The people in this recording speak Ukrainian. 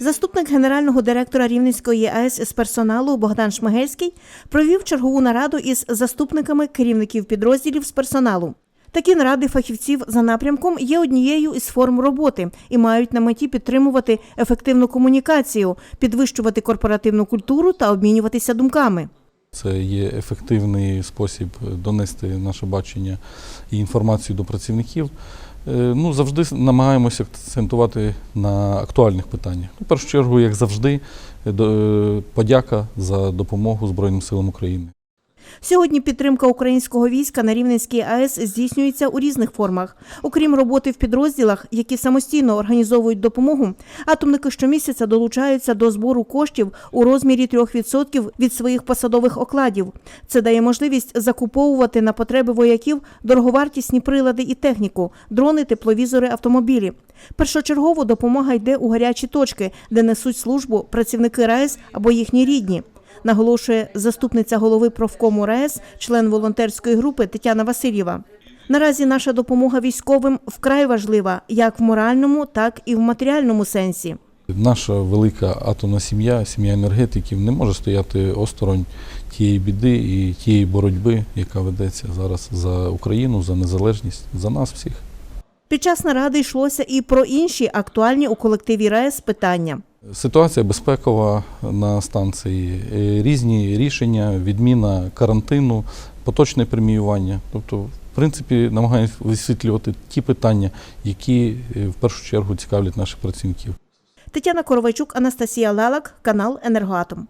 Заступник генерального директора Рівненської АЕС з персоналу Богдан Шмигельський провів чергову нараду із заступниками керівників підрозділів з персоналу. Такі наради фахівців за напрямком є однією із форм роботи і мають на меті підтримувати ефективну комунікацію, підвищувати корпоративну культуру та обмінюватися думками. Це є ефективний спосіб донести наше бачення і інформацію до працівників. Е, Ну, завжди намагаємося акцентувати на актуальних питаннях. У першу чергу, як завжди, е, е, подяка за допомогу Збройним силам України. Сьогодні підтримка українського війська на Рівненській АЕС здійснюється у різних формах. Окрім роботи в підрозділах, які самостійно організовують допомогу, атомники щомісяця долучаються до збору коштів у розмірі 3% від своїх посадових окладів. Це дає можливість закуповувати на потреби вояків дороговартісні прилади і техніку, дрони, тепловізори, автомобілі. Першочергово допомога йде у гарячі точки, де несуть службу працівники РАЕС або їхні рідні наголошує заступниця голови профкому РаЕС, член волонтерської групи Тетяна Васильєва. Наразі наша допомога військовим вкрай важлива як в моральному, так і в матеріальному сенсі. Наша велика атомна сім'я, сім'я енергетиків, не може стояти осторонь тієї біди і тієї боротьби, яка ведеться зараз за Україну, за незалежність, за нас всіх. Під час наради йшлося і про інші актуальні у колективі РаЕС питання. Ситуація безпекова на станції, різні рішення, відміна карантину, поточне преміювання. Тобто, в принципі, намагаємося висвітлювати ті питання, які е, в першу чергу цікавлять наших працівників. Тетяна Коровайчук, Анастасія Лелак, канал Енергоатом.